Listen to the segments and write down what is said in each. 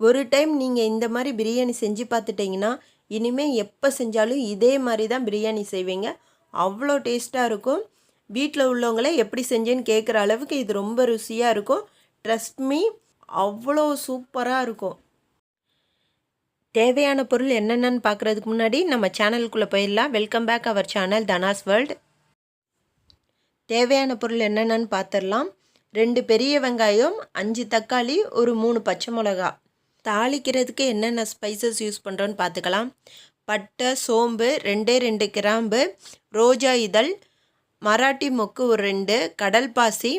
ஒரு டைம் நீங்கள் இந்த மாதிரி பிரியாணி செஞ்சு பார்த்துட்டிங்கன்னா இனிமேல் எப்போ செஞ்சாலும் இதே மாதிரி தான் பிரியாணி செய்வீங்க. அவ்வளோ டேஸ்ட்டாக இருக்கும். வீட்டில் உள்ளவங்களே எப்படி செஞ்சேன்னு கேட்குற அளவுக்கு இது ரொம்ப ருசியாக இருக்கும். ட்ரஸ்ட் மீ அவ்வளோ சூப்பராக இருக்கும். தேவையான பொருள் என்னென்னு பார்க்குறதுக்கு முன்னாடி நம்ம சேனலுக்குள்ளே போயிடலாம். Welcome back our channel Dhana's world தேவையான பொருள் என்னென்னு பார்த்துடலாம் ரெண்டு பெரிய வெங்காயம் அஞ்சு தக்காளி ஒரு மூணு பச்சை மிளகா. தாளிக்கிறதுக்கு என்னென்ன ஸ்பைசஸ் யூஸ் பண்ணுறோன்னு பார்த்துக்கலாம். பட்டை சோம்பு ரெண்டே ரெண்டு கிராம்பு ரோஜா இதழ் மராட்டி மொக்கு ஒரு ரெண்டு கடல் பாசி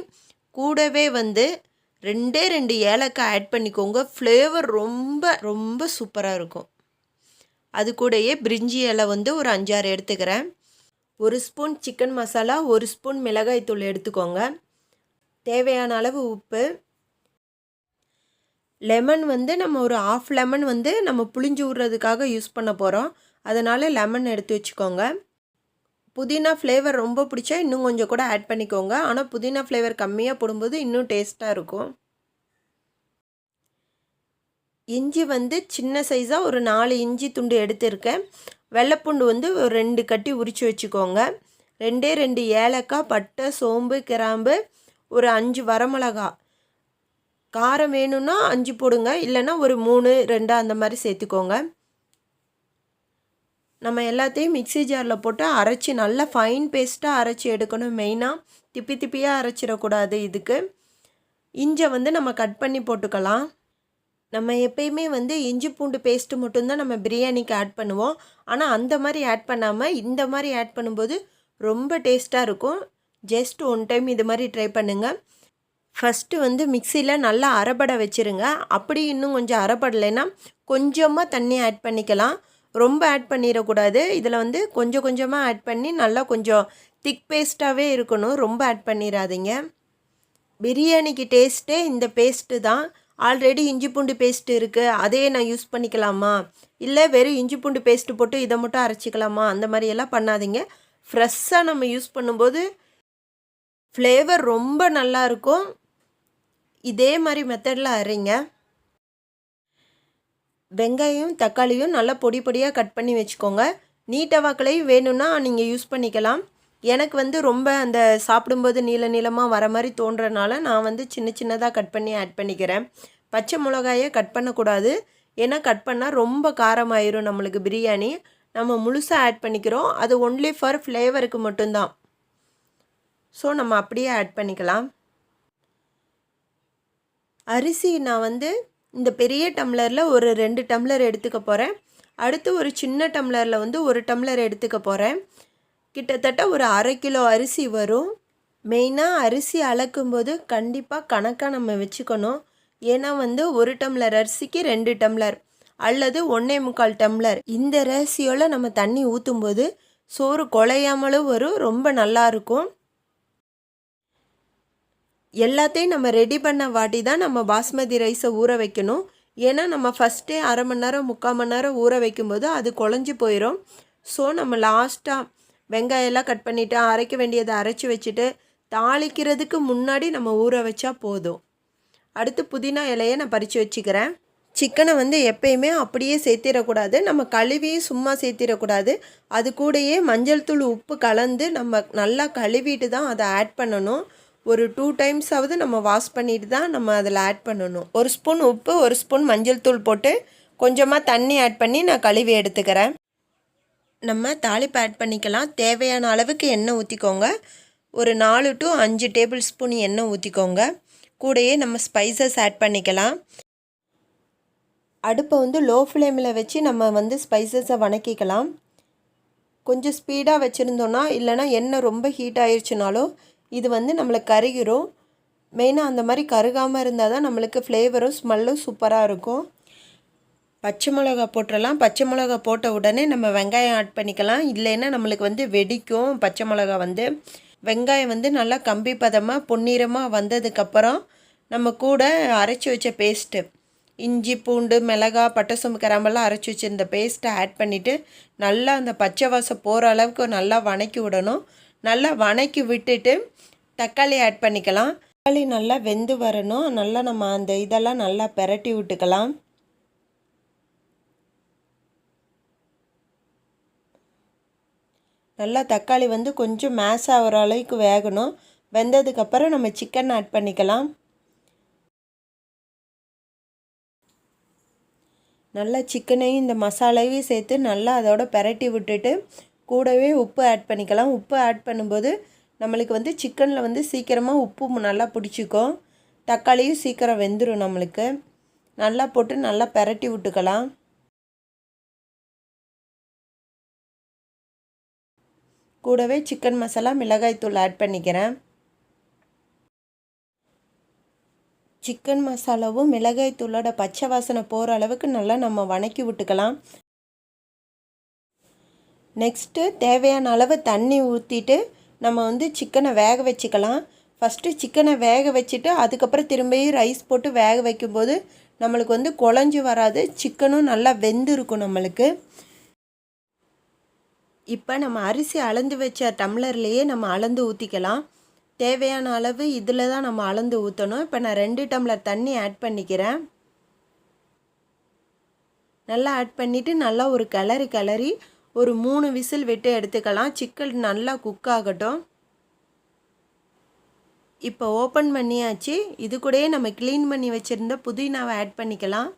கூடவே வந்து ரெண்டே ரெண்டு ஏலக்காய் ஆட் பண்ணிக்கோங்க. ஃப்ளேவர் ரொம்ப ரொம்ப சூப்பராக இருக்கும். அது கூடயே பிரிஞ்சி இலை வந்து ஒரு அஞ்சாறு எடுத்துக்கிறேன். ஒரு ஸ்பூன் சிக்கன் மசாலா ஒரு ஸ்பூன் மிளகாய் தூள் எடுத்துக்கோங்க. தேவையான அளவு உப்பு லெமன் வந்து நம்ம ஒரு ஆஃப் லெமன் வந்து நம்ம புளிஞ்சு விட்றதுக்காக யூஸ் பண்ண போகிறோம் அதனால் லெமன் எடுத்து வச்சுக்கோங்க. புதினா ஃப்ளேவர் ரொம்ப பிடிச்சா இன்னும் கொஞ்சம் கூட ஆட் பண்ணிக்கோங்க. ஆனால் புதினா ஃப்ளேவர் கம்மியாக போடும்போது இன்னும் டேஸ்ட்டாக இருக்கும். இஞ்சி வந்து சின்ன சைஸாக ஒரு நாலு இஞ்சி துண்டு எடுத்திருக்கேன். வெள்ளைப்பூண்டு வந்து ஒரு ரெண்டு கட்டி உரித்து வச்சுக்கோங்க. ரெண்டே ரெண்டு ஏலக்காய் பட்டை சோம்பு கிராம்பு ஒரு அஞ்சு வரமிளகாய். காரம் வேணும்னா அஞ்சு போடுங்க இல்லைன்னா ஒரு மூணு ரெண்டு அந்த மாதிரி சேர்த்துக்கோங்க. நம்ம எல்லாத்தையும் மிக்சி ஜாரில் போட்டு அரைச்சி நல்லா ஃபைன் பேஸ்ட்டாக அரைச்சி எடுக்கணும். மெயினாக திப்பி திப்பியாக அரைச்சிடக்கூடாது இதுக்கு. இஞ்சை வந்து நம்ம கட் பண்ணி போட்டுக்கலாம். நம்ம எப்பயுமே வந்து இஞ்சி பூண்டு பேஸ்ட்டு மட்டும்தான் நம்ம பிரியாணிக்கு ஆட் பண்ணுவோம். ஆனால் அந்த மாதிரி ஆட் பண்ணாமல் இந்த மாதிரி ஆட் பண்ணும்போது ரொம்ப டேஸ்ட்டாக இருக்கும். ஜஸ்ட் ஒன் டைம் இது மாதிரி ட்ரை பண்ணுங்கள் ஃபஸ்ட்டு வந்து மிக்சியில் நல்லா அரைப்பட வச்சுருங்க. அப்படி இன்னும் கொஞ்சம் அரைப்படலைன்னா கொஞ்சமாக தண்ணி ஆட் பண்ணிக்கலாம். ரொம்ப ஆட் பண்ணிடக்கூடாது. இதில் வந்து கொஞ்சம் கொஞ்சமாக ஆட் பண்ணி நல்லா கொஞ்சம் திக் பேஸ்ட்டாகவே இருக்கணும். ரொம்ப ஆட் பண்ணிடாதீங்க. பிரியாணிக்கு டேஸ்ட்டே இந்த பேஸ்ட்டு தான். ஆல்ரெடி இஞ்சி பூண்டு பேஸ்ட் இருக்குது அதே நான் யூஸ் பண்ணிக்கலாமா? இல்லை வெறும் இஞ்சி பூண்டு பேஸ்ட்டு போட்டு இதை மட்டும் அரைச்சிக்கலாமா? அந்த மாதிரியெல்லாம் பண்ணாதீங்க. ஃப்ரெஷ்ஷாக நம்ம யூஸ் பண்ணும்போது ஃப்ளேவர் ரொம்ப நல்லாயிருக்கும் இதே மாதிரி மெத்தடில் அரைங்க. வெங்காயம் தக்காளியும் நல்லா பொடி பொடியாக கட் பண்ணி வச்சுக்கோங்க. நீட்ட வாக்களையும் வேணும்னா நீங்கள் யூஸ் பண்ணிக்கலாம். எனக்கு வந்து ரொம்ப அந்த சாப்பிடும்போது நீள நீளமாக வர மாதிரி தோன்றனால நான் வந்து சின்ன சின்னதாக கட் பண்ணி ஆட் பண்ணிக்கிறேன். பச்சை மிளகாயை கட் பண்ணக்கூடாது. ஏன்னா கட் பண்ணால் ரொம்ப காரமாயிரும் நம்மளுக்கு பிரியாணி. நம்ம முழுசாக ஆட் பண்ணிக்கிறோம். அது ஒன்லி ஃபார் ஃப்ளேவருக்கு மட்டும்தான். ஸோ நம்ம அப்படியே ஆட் பண்ணிக்கலாம். அரிசி நான் வந்து இந்த பெரிய டம்ளரில் ஒரு ரெண்டு டம்ளர் எடுத்துக்க போகிறேன் அடுத்து ஒரு சின்ன டம்ளரில் வந்து ஒரு டம்ளர் எடுத்துக்க போகிறேன் கிட்டத்தட்ட ஒரு அரை கிலோ அரிசி வரும். மெயினாக அரிசி அளக்கும்போது கண்டிப்பாக கணக்காக நம்ம வச்சுக்கணும். ஏன்னா வந்து ஒரு டம்ளர் அரிசிக்கு ரெண்டு டம்ளர் அல்லது ஒன்றே முக்கால் டம்ளர். இந்த ரேசியோவில் நம்ம தண்ணி ஊற்றும்போது சோறு குலையாமலும் வரும் ரொம்ப நல்லாயிருக்கும் எல்லாத்தையும் நம்ம ரெடி பண்ண வாட்டி தான் நம்ம பாஸ்மதி ரைஸை ஊற வைக்கணும். ஏன்னா நம்ம ஃபஸ்ட்டே அரை மணி நேரம் முக்கால் மணி நேரம் ஊற வைக்கும்போது அது குழஞ்சி போயிடும் ஸோ நம்ம லாஸ்ட்டாக வெங்காயம்லாம் கட் பண்ணிவிட்டு அரைக்க வேண்டியதை அரைச்சி வச்சுட்டு தாளிக்கிறதுக்கு முன்னாடி நம்ம ஊற வச்சா போதும். அடுத்து புதினா இலையை நான் பறித்து வச்சுக்கிறேன். சிக்கனை வந்து எப்பயுமே அப்படியே சேர்த்திடக்கூடாது. நம்ம கழுவியும் சும்மா சேர்த்திடக்கூடாது. அது கூடயே மஞ்சள் தூள் உப்பு கலந்து நம்ம நல்லா கழுவிட்டு தான் அதை ஆட் பண்ணணும். ஒரு டூ டைம்ஸாவது நம்ம வாஷ் பண்ணிட்டு தான் நம்ம அதில் ஆட் பண்ணணும். ஒரு ஸ்பூன் உப்பு ஒரு ஸ்பூன் மஞ்சள் தூள் போட்டு கொஞ்சமாக தண்ணி ஆட் பண்ணி நான் கழுவி எடுத்துக்கிறேன். நம்ம தாளிப்பு ஆட் பண்ணிக்கலாம். தேவையான அளவுக்கு எண்ணெய் ஊற்றிக்கோங்க ஒரு நாலு டு அஞ்சு டேபிள் ஸ்பூன் எண்ணெய் ஊற்றிக்கோங்க கூடயே நம்ம ஸ்பைசஸ் ஆட் பண்ணிக்கலாம். அடுப்பை வந்து லோ ஃப்ளேமில் வச்சு நம்ம வந்து ஸ்பைசஸை வணக்கிக்கலாம். கொஞ்சம் ஸ்பீடாக வச்சுருந்தோன்னா இல்லைனா எண்ணெய் ரொம்ப ஹீட் ஆயிடுச்சுனாலும் இது வந்து நம்மளை கருகிரும். மெயினாக அந்த மாதிரி கருகாமல் இருந்தால் தான் நம்மளுக்கு ஃப்ளேவரும் ஸ்மெல்லும் சூப்பராக இருக்கும். பச்சை மிளகா போட்டுடலாம் பச்சை மிளகா போட்ட உடனே நம்ம வெங்காயம் ஆட் பண்ணிக்கலாம். இல்லைன்னா நம்மளுக்கு வந்து வெடிக்கும் பச்சை மிளகா வந்து. வெங்காயம் வந்து நல்லா கம்பி பதமாக பொன்னிறமாக வந்ததுக்கப்புறம் நம்ம கூட அரைச்சி வச்ச பேஸ்ட்டு இஞ்சி பூண்டு மிளகா பட்டை சோம்பு கிராம்பெல்லாம் அரைச்சி வச்சுருந்த பேஸ்ட்டை ஆட் பண்ணிவிட்டு நல்லா அந்த பச்சை வாசம் போகிற அளவுக்கு நல்லா வணக்கி விடணும். நல்லா வணக்கி விட்டுட்டு தக்காளி ஆட் பண்ணிக்கலாம். தக்காளி நல்லா வெந்து வரணும். நல்லா நம்ம அந்த இதெல்லாம் நல்லா பெரட்டி விட்டுக்கலாம். நல்லா தக்காளி வந்து கொஞ்சம் மேஸ் ஆகிற அளவுக்கு வேகணும். வெந்ததுக்கப்புறம் நம்ம சிக்கன் ஆட் பண்ணிக்கலாம். நல்லா சிக்கனையும் இந்த மசாலாவையும் சேர்த்து நல்லா அதோட பெரட்டி விட்டுட்டு கூடவே உப்பு ஆட் பண்ணிக்கலாம். உப்பு ஆட் பண்ணும்போது நம்மளுக்கு வந்து சிக்கனில் வந்து சீக்கிரமாக உப்பு நல்லா பிடிச்சிக்கும். தக்காளியும் சீக்கிரம் வெந்துடும் நம்மளுக்கு. நல்லா போட்டு நல்லா பெரட்டி விட்டுக்கலாம். கூடவே சிக்கன் மசாலா மிளகாய்த்தூள் ஆட் பண்ணிக்கிறேன். சிக்கன் மசாலாவும் மிளகாய் தூளோட பச்சை வாசனை போகிற அளவுக்கு நல்லா நம்ம வணக்கி விட்டுக்கலாம். நெக்ஸ்ட்டு தேவையான அளவு தண்ணி ஊற்றிட்டு நம்ம வந்து சிக்கனை வேக வச்சுக்கலாம். ஃபஸ்ட்டு சிக்கனை வேக வச்சுட்டு அதுக்கப்புறம் திரும்பியும் ரைஸ் போட்டு வேக வைக்கும்போது நம்மளுக்கு வந்து குழஞ்சி வராது. சிக்கனும் நல்லா வெந்து இருக்கும் நம்மளுக்கு. இப்போ நம்ம அரிசி அளந்து வச்ச டம்ளர்லேயே நம்ம அளந்து ஊற்றிக்கலாம் தேவையான அளவு இதில் தான் நம்ம அளந்து ஊற்றணும் இப்போ நான் ரெண்டு டம்ளர் தண்ணி ஆட் பண்ணிக்கிறேன். நல்லா ஆட் பண்ணிவிட்டு நல்லா ஒரு கிளறி கிளறி ஒரு மூணு விசில் விட்டு எடுத்துக்கலாம். சிக்கன் நல்லா குக் ஆகட்டும். இப்போ ஓப்பன் பண்ணியாச்சு. இது கூடயே நம்ம க்ளீன் பண்ணி வச்சுருந்த புதினாவை ஆட் பண்ணிக்கலாம்.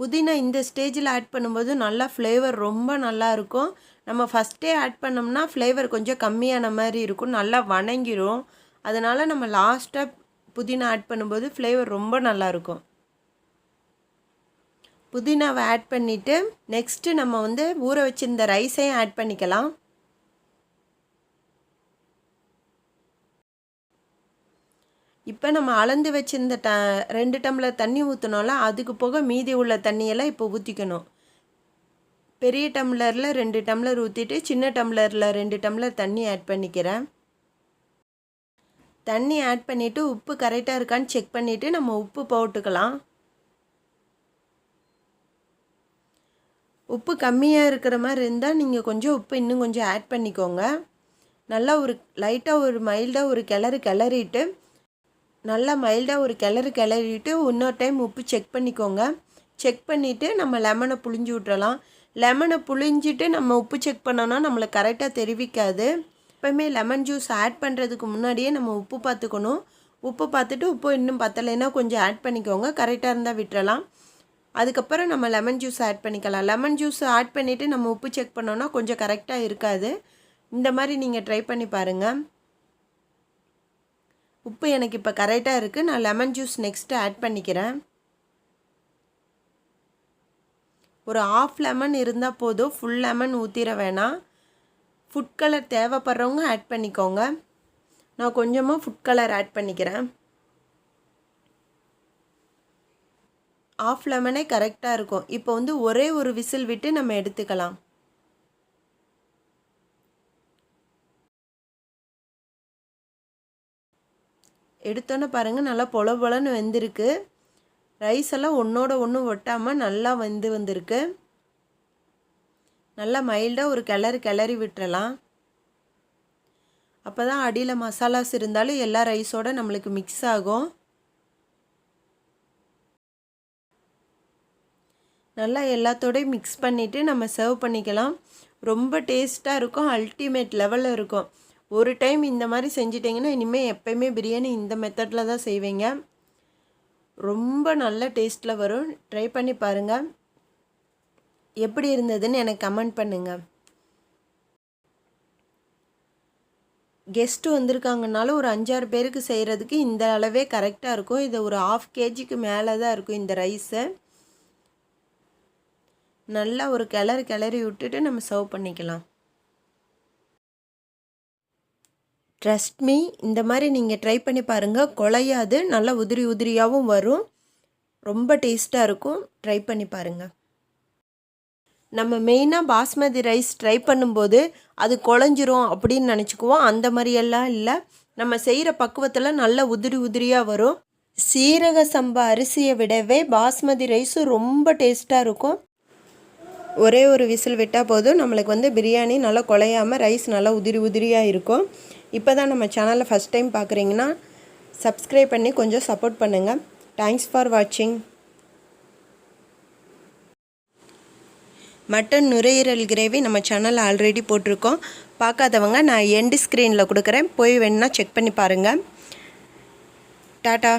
புதினா இந்த ஸ்டேஜில் ஆட் பண்ணும்போது நல்லா ஃப்ளேவர் ரொம்ப நல்லாயிருக்கும் நம்ம ஃபஸ்ட்டே ஆட் பண்ணோம்னா ஃப்ளேவர் கொஞ்சம் கம்மியான மாதிரி இருக்கும். நல்லா வணங்கிரும். அதனால் நம்ம லாஸ்ட்டாக புதினா ஆட் பண்ணும்போது ஃப்ளேவர் ரொம்ப நல்லாயிருக்கும் புதினாவை ஆட் பண்ணிவிட்டு நெக்ஸ்ட்டு நம்ம வந்து ஊற வச்சிருந்த ரைஸையும் ஆட் பண்ணிக்கலாம். இப்போ நம்ம அளந்து வச்சுருந்த ட ரெண்டு டம்ளர் தண்ணி ஊற்றினோம்ல அதுக்கு போக மீதி உள்ள தண்ணியெல்லாம் இப்போ ஊற்றிக்கணும் பெரிய டம்ளரில் ரெண்டு டம்ளர் ஊற்றிட்டு சின்ன டம்ளரில் ரெண்டு டம்ளர் தண்ணி ஆட் பண்ணிக்கிறேன். தண்ணி ஆட் பண்ணிவிட்டு உப்பு கரெக்டாக இருக்கான்னு செக் பண்ணிவிட்டு நம்ம உப்பு போட்டுக்கலாம். உப்பு கம்மியாக இருக்கிற மாதிரி இருந்தால் நீங்கள் கொஞ்சம் உப்பு இன்னும் கொஞ்சம் ஆட் பண்ணிக்கோங்க. நல்லா ஒரு லைட்டாக ஒரு மைல்டாக ஒரு கிளறு கிளறிட்டு நல்லா மைல்டாக ஒரு கிளறு கிளறிட்டு இன்னொரு டைம் உப்பு செக் பண்ணிக்கோங்க. செக் பண்ணிவிட்டு நம்ம லெமனை புழிஞ்சு விட்றலாம் லெமனை புழிஞ்சிட்டு நம்ம உப்பு செக் பண்ணோன்னா நம்மளை கரெக்டாக தெரிவிக்காது. எப்போயுமே லெமன் ஜூஸ் ஆட் பண்ணுறதுக்கு முன்னாடியே நம்ம உப்பு பார்த்துக்கணும். உப்பு பார்த்துட்டு உப்பு இன்னும் பத்தலைன்னா கொஞ்சம் ஆட் பண்ணிக்கோங்க. கரெக்டாக இருந்தால் விட்டுறலாம். அதுக்கப்புறம் நம்ம லெமன் ஜூஸ் ஆட் பண்ணிக்கலாம். லெமன் ஜூஸ் ஆட் பண்ணிவிட்டு நம்ம உப்பு செக் பண்ணோன்னா கொஞ்சம் கரெக்டாக இருக்காது. இந்த மாதிரி நீங்கள் ட்ரை பண்ணி பாருங்கள் உப்பு எனக்கு இப்போ கரெக்டாக இருக்குது நான் லெமன் ஜூஸ் நெக்ஸ்ட்டு ஆட் பண்ணிக்கிறேன். ஒரு ஆஃப் லெமன் இருந்தால் போதும். ஃபுல் லெமன் ஊற்றிட வேணாம். ஃபுட் கலர் தேவைப்படுறவங்க ஆட் பண்ணிக்கோங்க. நான் கொஞ்சமாக ஃபுட் கலர் ஆட் பண்ணிக்கிறேன். ஆஃப் லெமனே கரெக்டாக இருக்கும். இப்போ வந்து ஒரே ஒரு விசில் விட்டு நம்ம எடுத்துக்கலாம். எடுத்தோன்னே பாருங்கள் நல்லா பொல பொலன்னு வெந்திருக்கு. ரைஸ் எல்லாம் ஒன்றோட ஒன்று ஒட்டாமல் நல்லா வெந்து வந்திருக்கு. நல்லா மைல்டாக ஒரு கிளறு கிளறி விட்டுறலாம். அப்போ தான் அடியில் மசாலாஸ் இருந்தாலும் எல்லா ரைஸோடு நம்மளுக்கு மிக்ஸ் ஆகும். நல்லா எல்லாத்தோடையும் மிக்ஸ் பண்ணிவிட்டு நம்ம சர்வ் பண்ணிக்கலாம். ரொம்ப டேஸ்ட்டாக இருக்கும் அல்டிமேட் லெவலில் இருக்கும். ஒரு டைம் இந்த மாதிரி செஞ்சிட்டிங்கன்னா இனிமேல் எப்போயுமே பிரியாணி இந்த மெத்தடில் தான் செய்வீங்க. ரொம்ப நல்ல டேஸ்ட்டில் வரும். ட்ரை பண்ணி பாருங்கள் எப்படி இருந்ததுன்னு எனக்கு கமெண்ட் பண்ணுங்கள் கெஸ்ட்டு வந்திருக்காங்கனாலும் ஒரு அஞ்சாறு பேருக்கு செய்கிறதுக்கு இந்த அளவே கரெக்டாக இருக்கும். இது ஒரு ஆஃப் கேஜிக்கு மேலே தான் இருக்கும் இந்த ரைஸை நல்லா ஒரு கிளறு கிளறி விட்டுட்டு நம்ம சர்வ் பண்ணிக்கலாம். ட்ரஸ்ட் மீ இந்த மாதிரி நீங்கள் ட்ரை பண்ணி பாருங்கள் குலையாது நல்லா உதிரி உதிரியாகவும் வரும். ரொம்ப டேஸ்ட்டாக இருக்கும். ட்ரை பண்ணி பாருங்கள் நம்ம மெயினாக பாஸ்மதி ரைஸ் ட்ரை பண்ணும்போது அது குழஞ்சிரும் அப்படின்னு நினச்சிக்குவோம். அந்த மாதிரியெல்லாம் இல்லை. நம்ம செய்கிற பக்குவத்தில் நல்ல உதிரி உதிரியாக வரும். சீரக சம்பா அரிசியை விடவே பாஸ்மதி ரைஸும் ரொம்ப டேஸ்ட்டாக இருக்கும். ஒரே ஒரு விசில் விட்டால் போதும். நம்மளுக்கு வந்து பிரியாணி நல்லா குலையாமல் ரைஸ் நல்லா உதிரி உதிரியாக இருக்கும். இப்போ தான் நம்ம சேனலில் ஃபஸ்ட் டைம் பார்க்குறீங்கன்னா சப்ஸ்கிரைப் பண்ணி கொஞ்சம் சப்போர்ட் பண்ணுங்கள் தேங்க்ஸ் ஃபார் வாட்சிங் மட்டன் நுரையீரல் கிரேவி நம்ம சேனலில் ஆல்ரெடி போட்டிருக்கோம். பார்க்காதவங்க நான் எண்டு ஸ்க்ரீனில் கொடுக்குறேன். போய் வேணுன்னா செக் பண்ணி பாருங்கள் டாட்டா